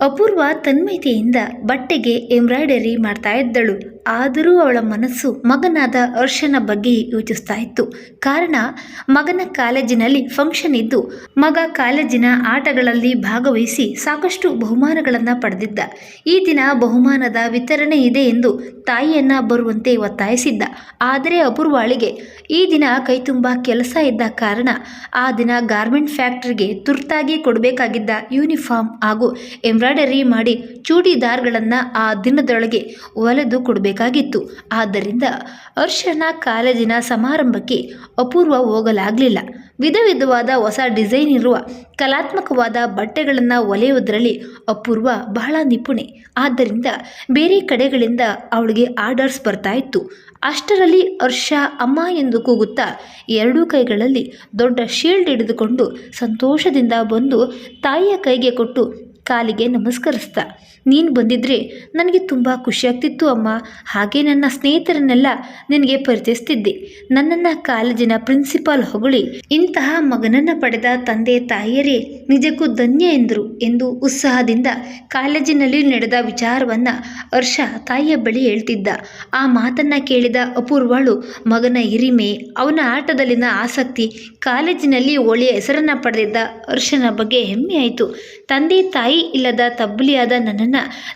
ಅಪೂರ್ವ ತನ್ಮಯತೆಯಿಂದ ಬಟ್ಟೆಗೆ ಎಂಬ್ರಾಯ್ಡರಿ ಮಾಡ್ತಾ ಇದ್ದಳು. ಆದರೂ ಅವಳ ಮನಸ್ಸು ಮಗನಾದ ಅರ್ಷನ ಬಗ್ಗೆ ಯೋಚಿಸ್ತಾ ಇತ್ತು ಕಾರಣ, ಮಗನ ಕಾಲೇಜಿನಲ್ಲಿ ಫಂಕ್ಷನ್ ಇದ್ದು, ಮಗ ಕಾಲೇಜಿನ ಆಟಗಳಲ್ಲಿ ಭಾಗವಹಿಸಿ ಸಾಕಷ್ಟು ಬಹುಮಾನಗಳನ್ನು ಪಡೆದಿದ್ದ. ಈ ದಿನ ಬಹುಮಾನದ ವಿತರಣೆ ಇದೆ ಎಂದು ತಾಯಿಯನ್ನ ಬರುವಂತೆ ಒತ್ತಾಯಿಸಿದ್ದ. ಆದರೆ ಅಪೂರ್ವಾಳಿಗೆ ಈ ದಿನ ಕೈತುಂಬ ಕೆಲಸ ಇದ್ದ ಕಾರಣ ಆ ದಿನ ಗಾರ್ಮೆಂಟ್ ಫ್ಯಾಕ್ಟರಿಗೆ ತುರ್ತಾಗಿ ಕೊಡಬೇಕಾಗಿದ್ದ ಯೂನಿಫಾರ್ಮ್ ಹಾಗೂ ಎಂಬ್ರಾಯ್ಡರಿ ಮಾಡಿ ಚೂಡಿದಾರ್ಗಳನ್ನು ಆ ದಿನದೊಳಗೆ ಹೊಲೆದು ಕೊಡಬೇಕಾಗಿತ್ತು ಆದ್ದರಿಂದ ಅರ್ಷನ ಕಾಲೇಜಿನ ಸಮಾರಂಭಕ್ಕೆ ಅಪೂರ್ವ ಹೋಗಲಾಗಲಿಲ್ಲ. ವಿಧ ವಿಧವಾದ ಹೊಸ ಡಿಸೈನ್ ಇರುವ ಕಲಾತ್ಮಕವಾದ ಬಟ್ಟೆಗಳನ್ನು ಒಲೆಯುವುದರಲ್ಲಿ ಅಪೂರ್ವ ಬಹಳ ನಿಪುಣೆ. ಆದ್ದರಿಂದ ಬೇರೆ ಕಡೆಗಳಿಂದ ಅವಳಿಗೆ ಆರ್ಡರ್ಸ್ ಬರ್ತಾ ಇತ್ತು. ಅಷ್ಟರಲ್ಲಿ ಹರ್ಷ, ಅಮ್ಮ ಎಂದು ಕೂಗುತ್ತಾ ಎರಡೂ ಕೈಗಳಲ್ಲಿ ದೊಡ್ಡ ಶೀಲ್ಡ್ ಹಿಡಿದುಕೊಂಡು ಸಂತೋಷದಿಂದ ಬಂದು ತಾಯಿಯ ಕೈಗೆ ಕೊಟ್ಟು ಕಾಲಿಗೆ ನಮಸ್ಕರಿಸ್ದ ನೀನು ಬಂದಿದ್ದರೆ ನನಗೆ ತುಂಬ ಖುಷಿಯಾಗ್ತಿತ್ತು ಅಮ್ಮ. ಹಾಗೆ ನನ್ನ ಸ್ನೇಹಿತರನ್ನೆಲ್ಲ ನಿನಗೆ ಪರಿಚಯಿಸ್ತಿದ್ದೆ. ನನ್ನನ್ನು ಕಾಲೇಜಿನ ಪ್ರಿನ್ಸಿಪಾಲ್ ಹೊಗಳಿ, ಇಂತಹ ಮಗನನ್ನು ಪಡೆದ ತಂದೆ ತಾಯಿಯರೇ ನಿಜಕ್ಕೂ ಧನ್ಯ ಎಂದರು ಎಂದು ಉತ್ಸಾಹದಿಂದ ಕಾಲೇಜಿನಲ್ಲಿ ನಡೆದ ವಿಚಾರವನ್ನು ಹರ್ಷ ತಾಯಿಯ ಬಳಿ ಹೇಳ್ತಿದ್ದ. ಆ ಮಾತನ್ನು ಕೇಳಿದ ಅಪೂರ್ವಳು, ಮಗನ ಹಿರಿಮೆ, ಅವನ ಆಟದಲ್ಲಿನ ಆಸಕ್ತಿ, ಕಾಲೇಜಿನಲ್ಲಿ ಒಳ್ಳೆಯ ಹೆಸರನ್ನು ಪಡೆದಿದ್ದ ಹರ್ಷನ ಬಗ್ಗೆ ಹೆಮ್ಮೆಯಾಯಿತು ತಂದೆ ತಾಯಿ ಇಲ್ಲದ ತಬ್ಬಲಿಯಾದ ನನ್ನನ್ನು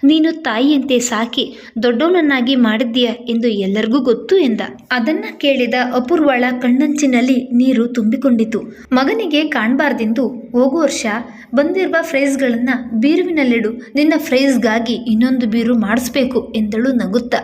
ನೀನು ತಾಯಿಯಂತೆ ಸಾಕಿ ದೊಡ್ಡವನನ್ನಾಗಿ ಮಾಡಿದ್ದೀಯ ಎಂದು ಎಲ್ಲರಿಗೂ ಗೊತ್ತು ಎಂದ. ಅದನ್ನ ಕೇಳಿದ ಅಪೂರ್ವಳ ಕಣ್ಣಂಚಿನಲ್ಲಿ ನೀರು ತುಂಬಿಕೊಂಡಿತು. ಮಗನಿಗೆ ಕಾಣಬಾರ್ದೆಂದು ಹೋಗು ವರ್ಷ ಬಂದಿರುವ ಫ್ರೈಸ್ಗಳನ್ನು ಬೀರುವಿನಲ್ಲಿಡು, ನಿನ್ನ ಫ್ರೈಸ್ಗಾಗಿ ಇನ್ನೊಂದು ಬೀರು ಮಾಡಿಸ್ಬೇಕು ಎಂದಳು ನಗುತ್ತಾ.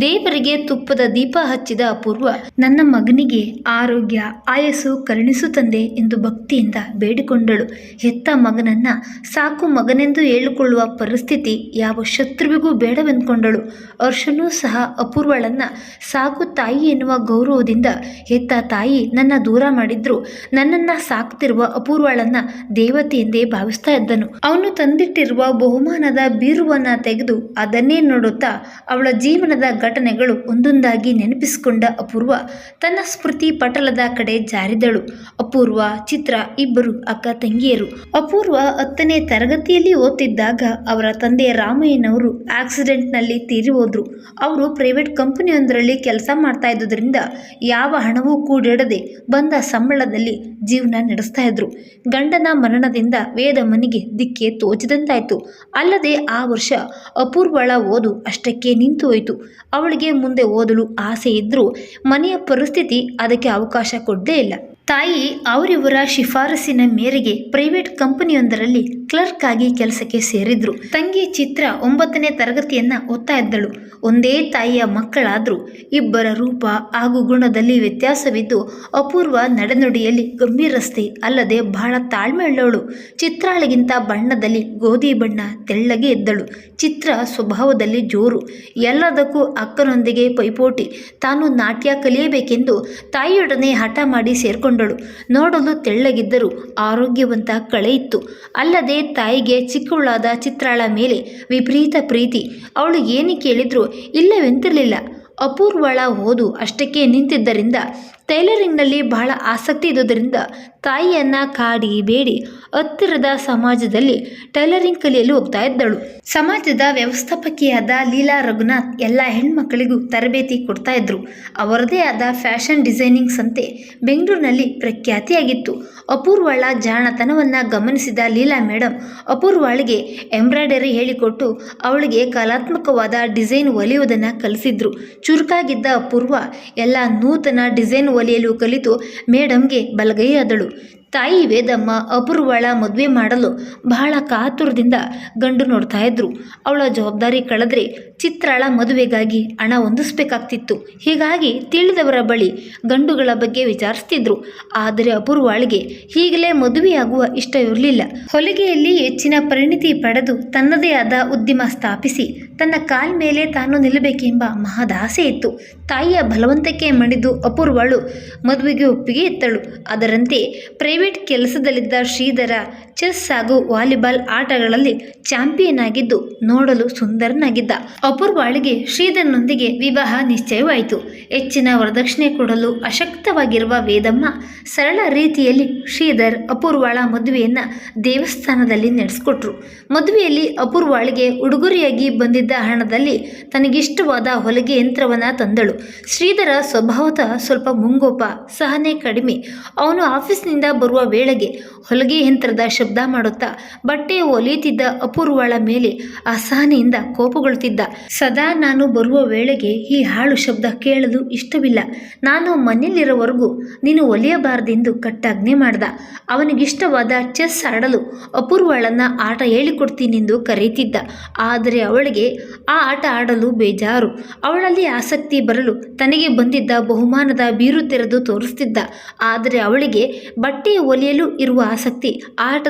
ದೇವರಿಗೆ ತುಪ್ಪದ ದೀಪ ಹಚ್ಚಿದ ಅಪೂರ್ವ, ನನ್ನ ಮಗನಿಗೆ ಆರೋಗ್ಯ, ಆಯಸ್ಸು ಕರುಣಿಸು ತಂದೆ ಎಂದು ಭಕ್ತಿಯಿಂದ ಬೇಡಿಕೊಂಡಳು. ಹೆತ್ತ ಮಗನನ್ನ ಸಾಕು ಮಗನೆಂದು ಹೇಳಿಕೊಳ್ಳುವ ಪರಿಸ್ಥಿತಿ ಯಾವ ಶತ್ರುವಿಗೂ ಬೇಡವೆಂದುಕೊಂಡಳು. ಹರ್ಷನೂ ಸಹ ಅಪೂರ್ವಳನ್ನ ಸಾಕು ತಾಯಿ ಎನ್ನುವ ಗೌರವದಿಂದ ಹೆತ್ತ ತಾಯಿ ನನ್ನ ದೂರ ಮಾಡಿದ್ರು. ನನ್ನನ್ನ ಸಾಕ್ತಿರುವ ಅಪೂರ್ವಳನ್ನ ದೇವತೆಯಿಂದ ಭಾವಿಸ್ತಾ ಇದ್ದನು. ಅವನು ತಂದಿಟ್ಟಿರುವ ಬಹುಮಾನದ ಬೀರುವನ್ನ ತೆಗೆದು ಅದನ್ನೇ ನೋಡುತ್ತಾ ಅವಳ ಜೀವನದ ಘಟನೆಗಳು ಒಂದೊಂದಾಗಿ ನೆನಪಿಸಿಕೊಂಡ ಅಪೂರ್ವ. ತನ್ನ ಸ್ಮೃತಿ ಪಟಲದ ಕಡೆ ಜಾರಿದಳು. ಅಪೂರ್ವ, ಚಿತ್ರ, ಇಬ್ಬರು ಅಕ್ಕ ತಂಗಿಯರು. ಅಪೂರ್ವ ಹತ್ತನೇ ತರಗತಿಯಲ್ಲಿ ಓದ್ತಿದ್ದಾಗ ಅವರ ತಂದೆ ರಾಮಯ್ಯನವರು ಆಕ್ಸಿಡೆಂಟ್ನಲ್ಲಿ ತೀರಿ ಹೋದ್ರು ಅವರು ಪ್ರೈವೇಟ್ ಕಂಪನಿಯೊಂದರಲ್ಲಿ ಕೆಲಸ ಮಾಡ್ತಾ ಇದ್ದುದರಿಂದ ಯಾವ ಹಣವೂ ಕೂಡಿಡದೆ ಬಂದ ಸಂಬಳದಲ್ಲಿ ಜೀವನ ನಡೆಸ್ತಾ ಇದ್ರು. ಗಂಡನ ಮರಣದಿಂದ ವೇದ ಮನೆಗೆ ದಿಕ್ಕೆ ತೋಚಿದಂತಾಯಿತು. ಅಲ್ಲದೆ ಆ ವರ್ಷ ಅಪೂರ್ವಳ ಓದು ಅಷ್ಟಕ್ಕೆ ನಿಂತು ಹೋಯಿತು. ಅವಳಿಗೆ ಮುಂದೆ ಓದಲು ಆಸೆ ಇದ್ದರೂ ಮನೆಯ ಪರಿಸ್ಥಿತಿ ಅದಕ್ಕೆ ಅವಕಾಶ ಕೊಡಲೇ ಇಲ್ಲ. ತಾಯಿ ಅವರಿವರ ಶಿಫಾರಸಿನ ಮೇರೆಗೆ ಪ್ರೈವೇಟ್ ಕಂಪನಿಯೊಂದರಲ್ಲಿ ಕ್ಲರ್ಕ್ ಆಗಿ ಕೆಲಸಕ್ಕೆ ಸೇರಿದ್ರು. ತಂಗಿ ಚಿತ್ರ ಒಂಬತ್ತನೇ ತರಗತಿಯನ್ನ ಓದ್ತಾ ಇದ್ದಳು. ಒಂದೇ ತಾಯಿಯ ಮಕ್ಕಳಾದರೂ ಇಬ್ಬರ ರೂಪ ಹಾಗೂ ಗುಣದಲ್ಲಿ ವ್ಯತ್ಯಾಸವಿದ್ದು ಅಪೂರ್ವ ನಡೆನುಡಿಯಲ್ಲಿ ಗಂಭೀರಸ್ತೆ ಅಲ್ಲದೆ ಬಹಳ ತಾಳ್ಮೆ ಉಳ್ಳವಳು. ಚಿತ್ರಾಳಿಗಿಂತ ಬಣ್ಣದಲ್ಲಿ ಗೋಧಿ ಬಣ್ಣ ತೆಳ್ಳಗೆ ಇದ್ದಳು. ಚಿತ್ರ ಸ್ವಭಾವದಲ್ಲಿ ಜೋರು. ಎಲ್ಲದಕ್ಕೂ ಅಕ್ಕನೊಂದಿಗೆ ಪೈಪೋಟಿ. ತಾನು ನಾಟ್ಯ ಕಲಿಯಬೇಕೆಂದು ತಾಯಿಯೊಡನೆ ಹಠ ಮಾಡಿ ಸೇರ್ಕೊಂಡಳು ನೋಡಲು ತೆಳ್ಳಗಿದ್ದರೂ ಆರೋಗ್ಯವಂತ ಕಳೆ ಇತ್ತು. ಅಲ್ಲದೆ ತಾಯಿಗೆ ಚಿಕ್ಕವಳಾದ ಚಿತ್ರಾಳ ಮೇಲೆ ವಿಪರೀತ ಪ್ರೀತಿ. ಅವಳು ಏನು ಕೇಳಿದ್ರೂ ಇಲ್ಲವೆಂತಿರಲಿಲ್ಲ. ಅಪೂರ್ವಳ ಓದು ಅಷ್ಟಕ್ಕೆ ನಿಂತಿದ್ದರಿಂದ ಟೈಲರಿಂಗ್ನಲ್ಲಿ ಬಹಳ ಆಸಕ್ತಿ ಇದ್ದುದರಿಂದ ತಾಯಿಯನ್ನ ಕಾಡಿ ಬೇಡಿ ಹತ್ತಿರದ ಸಮಾಜದಲ್ಲಿ ಟೈಲರಿಂಗ್ ಕಲಿಯಲು ಹೋಗ್ತಾ ಇದ್ದಳು. ಸಮಾಜದ ವ್ಯವಸ್ಥಾಪಕಿಯಾದ ಲೀಲಾ ರಘುನಾಥ್ ಎಲ್ಲ ಹೆಣ್ಮಕ್ಕಳಿಗೂ ತರಬೇತಿ ಕೊಡ್ತಾ ಇದ್ರು. ಅವರದೇ ಆದ ಫ್ಯಾಷನ್ ಡಿಸೈನಿಂಗ್ ಸಂತೆ ಬೆಂಗಳೂರಿನಲ್ಲಿ ಪ್ರಖ್ಯಾತಿಯಾಗಿತ್ತು. ಅಪೂರ್ವಳ ಜಾಣತನವನ್ನು ಗಮನಿಸಿದ ಲೀಲಾ ಮೇಡಮ್ ಅಪೂರ್ವಳಿಗೆ ಎಂಬ್ರಾಯ್ಡರಿ ಹೇಳಿಕೊಟ್ಟು ಅವಳಿಗೆ ಕಲಾತ್ಮಕವಾದ ಡಿಸೈನ್ ಒಲಿಯುವುದನ್ನು ಕಲಿಸಿದ್ರು. ಚುರುಕಾಗಿದ್ದ ಅಪೂರ್ವ ಎಲ್ಲ ನೂತನ ಡಿಸೈನ್ ಒಲಿಯಲು ಕಲಿತು ಮೇಡಮ್ಗೆ ಬಲಗೈಯಾದಳು. ತಾಯಿ ವೇದಮ್ಮ ಅಪೂರ್ವಳ ಮದುವೆ ಮಾಡಲು ಬಹಳ ಕಾತುರದಿಂದ ಗಂಡು ನೋಡ್ತಾ ಇದ್ರು. ಅವಳ ಜವಾಬ್ದಾರಿ ಕಳೆದ್ರೆ ಚಿತ್ರಾಳ ಮದುವೆಗಾಗಿ ಹಣ ಹೊಂದಿಸ್ಬೇಕಾಗ್ತಿತ್ತು. ಹೀಗಾಗಿ ತಿಳಿದವರ ಬಳಿ ಗಂಡುಗಳ ಬಗ್ಗೆ ವಿಚಾರಿಸ್ತಿದ್ರು. ಆದರೆ ಅಪೂರ್ವಾಳಿಗೆ ಹೀಗಲೇ ಮದುವೆಯಾಗುವ ಇಷ್ಟವಿರಲಿಲ್ಲ ಹೊಲಿಗೆಯಲ್ಲಿ ಹೆಚ್ಚಿನ ಪರಿಣಿತಿ ಪಡೆದು ತನ್ನದೇ ಆದ ಉದ್ಯಮ ಸ್ಥಾಪಿಸಿ ತನ್ನ ಕಾಲ್ ಮೇಲೆ ತಾನು ನಿಲ್ಲಬೇಕೆಂಬ ಮಹದಾಸೆ ಇತ್ತು. ತಾಯಿಯ ಬಲವಂತಕ್ಕೆ ಮಣಿದು ಅಪೂರ್ವಳು ಮದುವೆಗೆ ಒಪ್ಪಿಗೆ ಎತ್ತಳು. ಅದರಂತೆ ಪ್ರೈವೇಟ್ ಕೆಲಸದಲ್ಲಿದ್ದ ಶ್ರೀಧರ ಚೆಸ್ ಹಾಗೂ ವಾಲಿಬಾಲ್ ಆಟಗಳಲ್ಲಿ ಚಾಂಪಿಯನ್ ಆಗಿದ್ದು ನೋಡಲು ಸುಂದರನಾಗಿದ್ದ ಅಪೂರ್ವಾಳಿಗೆ ಶ್ರೀಧರ್ನೊಂದಿಗೆ ವಿವಾಹ ನಿಶ್ಚಯವಾಯಿತು. ಹೆಚ್ಚಿನ ವರದಕ್ಷಿಣೆ ಕೊಡಲು ಅಶಕ್ತವಾಗಿರುವ ವೇದಮ್ಮ ಸರಳ ರೀತಿಯಲ್ಲಿ ಶ್ರೀಧರ್ ಅಪೂರ್ವಾಳ ಮದುವೆಯನ್ನ ದೇವಸ್ಥಾನದಲ್ಲಿ ನಡೆಸಿಕೊಟ್ರು. ಮದುವೆಯಲ್ಲಿ ಅಪೂರ್ವಾಳಿಗೆ ಉಡುಗೊರೆಯಾಗಿ ಬಂದಿದ್ದ ಹಣದಲ್ಲಿ ತನಗಿಷ್ಟವಾದ ಹೊಲಿಗೆ ಯಂತ್ರವನ್ನ ತಂದಳು. ಶ್ರೀಧರ ಸ್ವಭಾವತಃ ಸ್ವಲ್ಪ ಮುಂಗೋಪ, ಸಹನೆ ಕಡಿಮೆ. ಅವನು ಆಫೀಸ್ನಿಂದ ಬರುವ ವೇಳೆಗೆ ಹೊಲಿಗೆ ಯಂತ್ರದ ಶಬ್ದ ಮಾಡುತ್ತಾ ಬಟ್ಟೆ ಒಲಿಯುತ್ತಿದ್ದ ಅಪೂರ್ವಳ ಮೇಲೆ ಅಸಹನೆಯಿಂದ ಕೋಪಗೊಳ್ತಿದ್ದ ಸದಾ ನಾನು ಬರುವ ವೇಳೆಗೆ ಈ ಹಾಳು ಶಬ್ದ ಕೇಳಲು ಇಷ್ಟವಿಲ್ಲ. ನಾನು ಮನೆಯಲ್ಲಿರೋವರೆಗೂ ನೀನು ಒಲಿಯಬಾರದೆಂದು ಕಟ್ಟಾಜ್ಞೆ ಮಾಡ್ದ. ಅವನಿಗಿಷ್ಟವಾದ ಚೆಸ್ ಆಡಲು ಅಪೂರ್ವಳನ್ನ ಆಟ ಹೇಳಿಕೊಡ್ತೀನೆಂದು ಕರೆಯುತ್ತಿದ್ದ. ಆದರೆ ಅವಳಿಗೆ ಆ ಆಟ ಆಡಲು ಬೇಜಾರು. ಅವಳಲ್ಲಿ ಆಸಕ್ತಿ ಬರಲು ತನಗೆ ಬಂದಿದ್ದ ಬಹುಮಾನದ ಬೀರು ತೆರೆದು ತೋರಿಸ್ತಿದ್ದ ಆದರೆ ಅವಳಿಗೆ ಬಟ್ಟೆ ಒಲಿಯಲು ಇರುವ ಆಸಕ್ತಿ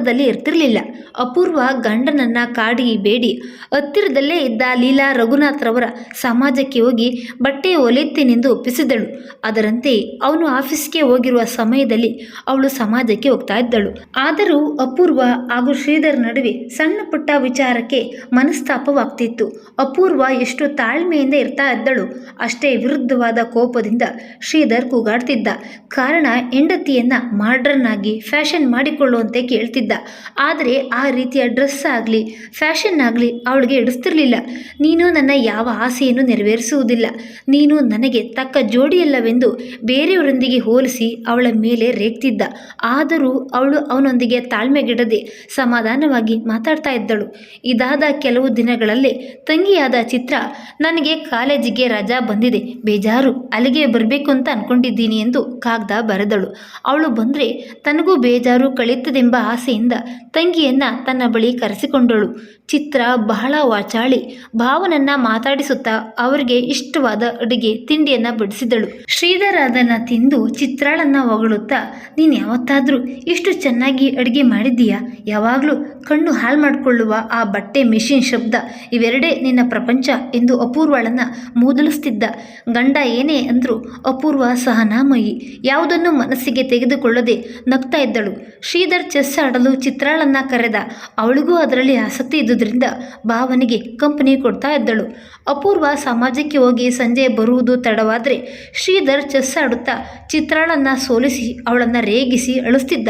ಆಟದಲ್ಲಿ ಇರ್ತಿರಲಿಲ್ಲ. ಅಪೂರ್ವ ಗಂಡನನ್ನ ಕಾಡಿ ಬೇಡಿ. ಹತ್ತಿರದಲ್ಲೇ ಇದ್ದ ಲೀಲಾ ರಘುನಾಥ್ರವರ ಸಮಾಜಕ್ಕೆ ಹೋಗಿ ಬಟ್ಟೆ ಒಲೆಯುತ್ತೇನೆಂದು ಒಪ್ಪಿಸಿದಳು ಅದರಂತೆ ಅವನು ಆಫೀಸ್ಗೆ ಹೋಗಿರುವ ಸಮಯದಲ್ಲಿ ಅವಳು ಸಮಾಜಕ್ಕೆ ಹೋಗ್ತಾ ಇದ್ದಳು. ಆದರೂ ಅಪೂರ್ವ ಹಾಗೂ ಶ್ರೀಧರ್ ನಡುವೆ ಸಣ್ಣ ಪುಟ್ಟ ವಿಚಾರಕ್ಕೆ ಮನಸ್ತಾಪವಾಗ್ತಿತ್ತು. ಅಪೂರ್ವ ಎಷ್ಟು ತಾಳ್ಮೆಯಿಂದ ಇರ್ತಾ ಇದ್ದಳು. ಅಷ್ಟೇ ವಿರುದ್ಧವಾದ ಕೋಪದಿಂದ ಶ್ರೀಧರ್ ಕೂಗಾಡ್ತಿದ್ದ. ಕಾರಣ ಹೆಂಡತಿಯನ್ನ ಮಾಡ್ರನ್ ಆಗಿ ಫ್ಯಾಷನ್ ಮಾಡಿಕೊಳ್ಳುವಂತೆ ಕೇಳ್ತಿದ್ದ. ಆದರೆ ಆ ರೀತಿಯ ಡ್ರೆಸ್ ಆಗಲಿ, ಫ್ಯಾಷನ್ ಆಗಲಿ ಅವಳಿಗೆ ಇಡಿಸ್ತಿರಲಿಲ್ಲ ನೀನು ನನ್ನ ಯಾವ ಆಸೆಯನ್ನು ನೆರವೇರಿಸುವುದಿಲ್ಲ. ನೀನು ನನಗೆ ತಕ್ಕ ಜೋಡಿಯಲ್ಲವೆಂದು ಬೇರೆಯವರೊಂದಿಗೆ ಹೋಲಿಸಿ ಅವಳ ಮೇಲೆ ರೇಗ್ತಿದ್ದ. ಆದರೂ ಅವಳು ಅವನೊಂದಿಗೆ ತಾಳ್ಮೆಗೆಡದೆ ಸಮಾಧಾನವಾಗಿ ಮಾತಾಡ್ತಾ ಇದ್ದಳು. ಇದಾದ ಕೆಲವು ದಿನಗಳಲ್ಲೇ ತಂಗಿಯಾದ ಚಿತ್ರ, ನನಗೆ ಕಾಲೇಜಿಗೆ ರಜಾ ಬಂದಿದೆ. ಬೇಜಾರು. ಅಲ್ಲಿಗೆ ಬರಬೇಕು ಅಂತ ಅನ್ಕೊಂಡಿದ್ದೀನಿ ಎಂದು ಕಾಗ್ದ ಬರೆದಳು. ಅವಳು ಬಂದರೆ, ತನಗೂ ಬೇಜಾರು ಕಳೆಯುತ್ತದೆಂಬ ಆಸೆಯಿಂದ ತಂಗಿಯನ್ನ ತನ್ನ ಬಳಿ ಕರೆಸಿಕೊಂಡಳು. ಚಿತ್ರ ಬಹಳ ವಾಚಾಳಿ. ಭಾವನನ್ನ ಮಾತಾಡಿಸುತ್ತಾ ಅವರಿಗೆ ಇಷ್ಟವಾದ ಅಡುಗೆ ತಿಂಡಿಯನ್ನ ಬಡಿಸಿದಳು. ಶ್ರೀಧರ್ ಅದನ್ನ ತಿಂದು ಚಿತ್ರಾಳನ್ನ ಹೊಗಳುತ್ತಾ, ನೀನು ಯಾವತ್ತಾದರೂ ಇಷ್ಟು ಚೆನ್ನಾಗಿ ಅಡುಗೆ ಮಾಡಿದ್ದೀಯಾ? ಯಾವಾಗಲೂ ಕಣ್ಣು ಹಾಳು ಮಾಡಿಕೊಳ್ಳುವ ಆ ಬಟ್ಟೆ ಮಿಷಿನ್ ಶಬ್ದ ಇವೆರಡೇ ನಿನ್ನ ಪ್ರಪಂಚ ಎಂದು ಅಪೂರ್ವಳನ್ನ ಮೂದಲಿಸ್ತಿದ್ದ. ಗಂಡ ಏನೇ ಅಂದರೂ ಅಪೂರ್ವ ಸಹನಾಮಯಿ. ಯಾವುದನ್ನು ಮನಸ್ಸಿಗೆ ತೆಗೆದುಕೊಳ್ಳದೆ ನಗ್ತಾ ಇದ್ದಳು. ಶ್ರೀಧರ್ ಚೆಸ್ ಆಡಲು ಚಿತ್ರಾಳನ್ನ ಕರೆದ. ಅವಳಿಗೂ ಅದರಲ್ಲಿ ಆಸಕ್ತಿ ಇದ್ದುದರಿಂದ ಭಾವನಿಗೆ ಕಂಪನಿ ಕೊಡ್ತಾ ಇದ್ದಳು. ಅಪೂರ್ವ ಸಮಾಜಕ್ಕೆ ಹೋಗಿ ಸಂಜೆ ಬರುವುದು ತಡವಾದರೆ ಶ್ರೀಧರ್ ಚೆಸ್ ಆಡುತ್ತಾ ಚಿತ್ರಾಳನ್ನ ಸೋಲಿಸಿ ಅವಳನ್ನು ರೇಗಿಸಿ ಅಳಿಸ್ತಿದ್ದ.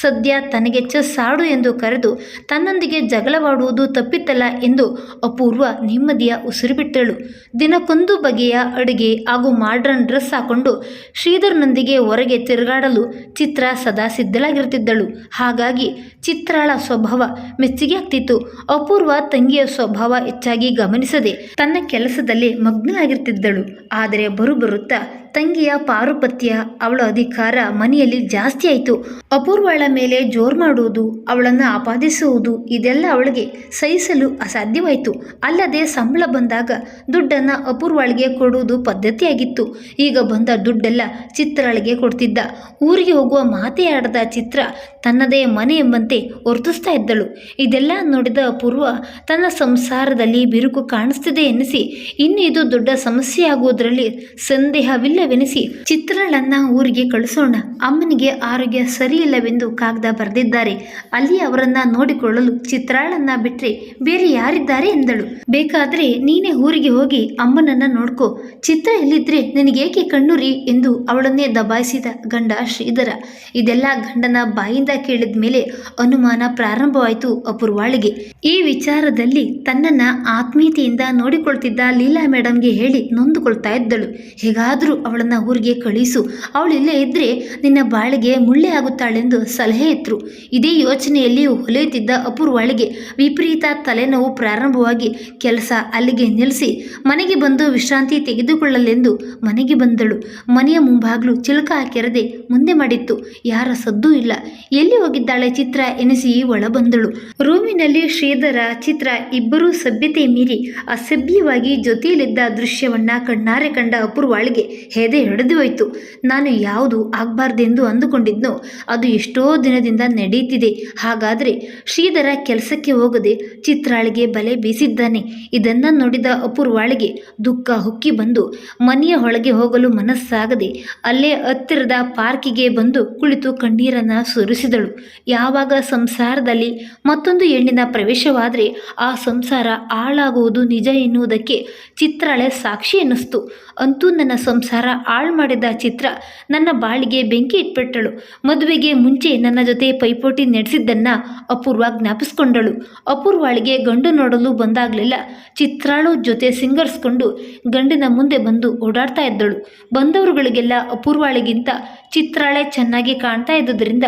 ಸದ್ಯ ತನಗೆ ಚೆಸ್ ಆಡು ಎಂದು ಕರೆದು ತನ್ನೊಂದಿಗೆ ಜಗಳವಾಡುವುದು ತಪ್ಪಿತ್ತಲ್ಲ ಎಂದು ಅಪೂರ್ವ ನೆಮ್ಮದಿಯ ಉಸಿರು ಬಿಟ್ಟಳು. ದಿನಕ್ಕೊಂದು ಬಗೆಯ ಅಡುಗೆ ಹಾಗೂ ಮಾಡ್ರನ್ ಡ್ರೆಸ್ ಹಾಕೊಂಡು ಶ್ರೀಧರ್ನೊಂದಿಗೆ ಹೊರಗೆ ತಿರುಗಾಡಲು ಚಿತ್ರ ಸದಾ ಸಿದ್ಧಳಾಗಿರ್ತಿದ್ದಳು ಹಾಗಾಗಿ ಚಿತ್ರಾಳ ಸ್ವಭಾವ ಮೆಚ್ಚುಗೆ ಆಗ್ತಿತ್ತು. ಅಪೂರ್ವ ತಂಗಿಯ ಸ್ವಭಾವ ಹೆಚ್ಚಾಗಿ ಗಮನಿಸದೆ ತನ್ನ ಕೆಲಸದಲ್ಲಿ ಮಗ್ನಳಾಗಿರ್ತಿದ್ದಳು. ಆದರೆ ಬರುಬರುತ್ತಾ ತಂಗಿಯ ಪಾರುಪತ್ಯ ಅವಳ ಅಧಿಕಾರ ಮನೆಯಲ್ಲಿ ಜಾಸ್ತಿ ಆಯಿತು. ಅಪೂರ್ವಳ ಮೇಲೆ ಜೋರು ಮಾಡುವುದು, ಅವಳನ್ನು ಆಪಾದಿಸುವುದು ಇದೆಲ್ಲ ಅವಳಿಗೆ ಸಹಿಸಲು ಅಸಾಧ್ಯವಾಯಿತು. ಅಲ್ಲದೆ ಸಂಬಳ ಬಂದಾಗ ದುಡ್ಡನ್ನು ಅಪೂರ್ವಳಿಗೆ ಕೊಡುವುದು ಪದ್ಧತಿಯಾಗಿತ್ತು. ಈಗ ಬಂದ ದುಡ್ಡೆಲ್ಲ ಚಿತ್ರಳಿಗೆ ಕೊಡ್ತಿದ್ದ. ಊರಿಗೆ ಹೋಗುವ ಮಾತೇ ಆಡದ ಚಿತ್ರ ತನ್ನದೇ ಮನೆ ಎಂಬಂತೆ ವರ್ತಿಸ್ತಾ ಇದ್ದಳು. ಇದೆಲ್ಲ ನೋಡಿದ ಪೂರ್ವ ತನ್ನ ಸಂಸಾರದಲ್ಲಿ ಬಿರುಕು ಕಾಣಿಸ್ತಿದೆ ಎನ್ನಿಸಿ ಇನ್ನು ಇದು ದೊಡ್ಡ ಸಮಸ್ಯೆ ಆಗುವುದರಲ್ಲಿ ಸಂದೇಹವಿಲ್ಲವೆನಿಸಿ, ಚಿತ್ರಳನ್ನ ಊರಿಗೆ ಕಳಿಸೋಣ. ಅಮ್ಮನಿಗೆ ಆರೋಗ್ಯ ಸರಿಯಿಲ್ಲವೆಂದು ಕಾಗದ ಬರೆದಿದ್ದಾರೆ. ಅಲ್ಲಿ ಅವರನ್ನ ನೋಡಿಕೊಳ್ಳಲು ಚಿತ್ರಾಳನ್ನ ಬಿಟ್ಟರೆ ಬೇರೆ ಯಾರಿದ್ದಾರೆ ಎಂದಳು. ಬೇಕಾದ್ರೆ ನೀನೇ ಊರಿಗೆ ಹೋಗಿ ಅಮ್ಮನನ್ನ ನೋಡ್ಕೋ. ಚಿತ್ರ ಎಲ್ಲಿದ್ರೆ ನಿನಗೇಕೆ ಕಣ್ಣುರಿ ಎಂದು ಅವಳನ್ನೇ ದಬಾಯಿಸಿದ ಗಂಡ ಶ್ರೀಧರ. ಇದೆಲ್ಲ ಗಂಡನ ಬಾಯಿಂದ ಕೇಳಿದ ಮೇಲೆ ಅನುಮಾನ ಪ್ರಾರಂಭವಾಯಿತು ಅಪೂರ್ವಾಳಿಗೆ. ಈ ವಿಚಾರದಲ್ಲಿ ತನ್ನನ್ನ ಆತ್ಮೀಯತೆಯಿಂದ ನೋಡಿಕೊಳ್ತಿದ್ದ ಲೀಲಾ ಮೇಡಮ್ಗೆ ಹೇಳಿ ನೊಂದುಕೊಳ್ತಾ ಇದ್ದಳು. ಹೇಗಾದರೂ ಅವಳನ್ನ ಊರಿಗೆ ಕಳಿಸು. ಅವಳು ಇಲ್ಲೇ ಇದ್ರೆ ನಿನ್ನ ಬಾಳಿಗೆ ಮುಳ್ಳೆ ಆಗುತ್ತಾಳೆಂದು ಸಲಹೆ ಇತ್ತು ಇದೇ ಯೋಚನೆಯಲ್ಲಿ ಹೊಲೆಯುತ್ತಿದ್ದ ಅಪೂರ್ವಾಳಿಗೆ ವಿಪರೀತ ತಲೆನೋವು ಪ್ರಾರಂಭವಾಗಿ ಕೆಲಸ ಅಲ್ಲಿಗೆ ನಿಲ್ಲಿಸಿ ಮನೆಗೆ ಬಂದು ವಿಶ್ರಾಂತಿ ತೆಗೆದುಕೊಳ್ಳಲೆಂದು ಮನೆಗೆ ಬಂದಳು. ಮನೆಯ ಮುಂಭಾಗಲು ಚಿಲಕ ಹಾಕಿರದೆ ಮುಂದೆ ಮಾಡಿತ್ತು. ಯಾರ ಸದ್ದೂ ಇಲ್ಲ. ಎಲ್ಲಿ ಹೋಗಿದ್ದಾಳೆ ಚಿತ್ರ ಎನಿಸಿ ಒಳಬಂದಳು. ರೂಮಿನಲ್ಲಿ ಶ್ರೀಧರ, ಚಿತ್ರ ಇಬ್ಬರೂ ಸಭ್ಯತೆ ಮೀರಿ ಅಸಭ್ಯವಾಗಿ ಜೊತೆಯಲ್ಲಿದ್ದ ದೃಶ್ಯವನ್ನ ಕಣ್ಣಾರೆ ಕಂಡ ಅಪೂರ್ವಾಳಿಗೆ ಹೆದೆ ಹಿಡಿದು ಹೋಯ್ತು. ನಾನು ಯಾವುದು ಆಗಬಾರ್ದೆಂದು ಅಂದುಕೊಂಡಿದ್ನೋ ಅದು ಎಷ್ಟೋ ದಿನದಿಂದ ನಡೆಯುತ್ತಿದೆ ಹಾಗಾದ್ರೆ ಶ್ರೀಧರ ಕೆಲಸಕ್ಕೆ ಹೋಗದೆ ಚಿತ್ರಾಳಿಗೆ ಬಲೆ ಬೀಸಿದ್ದಾನೆ. ಇದನ್ನ ನೋಡಿದ ಅಪೂರ್ವಾಳಿಗೆ ದುಃಖ ಹುಕ್ಕಿ ಬಂದು ಮನೆಯ ಒಳಗೆ ಹೋಗಲು ಮನಸ್ಸಾಗದೆ ಅಲ್ಲೇ ಹತ್ತಿರದ ಪಾರ್ಕಿಗೆ ಬಂದು ಕುಳಿತು ಕಣ್ಣೀರನ್ನ ಕಣ್ಣೀರನ್ನು ಯಾವಾಗ ಸಂಸಾರದಲ್ಲಿ ಮತ್ತೊಂದು ಹೆಣ್ಣಿನ ಪ್ರವೇಶವಾದರೆ ಆ ಸಂಸಾರ ಹಾಳಾಗುವುದು ನಿಜ ಎನ್ನುವುದಕ್ಕೆ ಚಿತ್ರಾಳೆ ಸಾಕ್ಷಿ ಎನ್ನಿಸ್ತು. ಅಂತೂ ನನ್ನ ಸಂಸಾರ ಹಾಳು ಮಾಡಿದ ಚಿತ್ರ ನನ್ನ ಬಾಳಿಗೆ ಬೆಂಕಿ ಇಟ್ಬಿಟ್ಟಳು. ಮದುವೆಗೆ ಮುಂಚೆ ನನ್ನ ಜೊತೆ ಪೈಪೋಟಿ ನಡೆಸಿದ್ದನ್ನು ಅಪೂರ್ವ ಜ್ಞಾಪಿಸ್ಕೊಂಡಳು. ಅಪೂರ್ವಾಳಿಗೆ ಗಂಡು ನೋಡಲು ಬಂದಾಗಲಿಲ್ಲ. ಚಿತ್ರಾಳು ಜೊತೆ ಸಿಂಗರ್ಸ್ಕೊಂಡು ಗಂಡಿನ ಮುಂದೆ ಬಂದು ಓಡಾಡ್ತಾ ಇದ್ದಳು. ಬಂದವರುಗಳಿಗೆಲ್ಲ ಅಪೂರ್ವಾಳಿಗಿಂತ ಚಿತ್ರಾಳೆ ಚೆನ್ನಾಗಿ ಕಾಣ್ತಾ ಇದ್ದುದರಿಂದ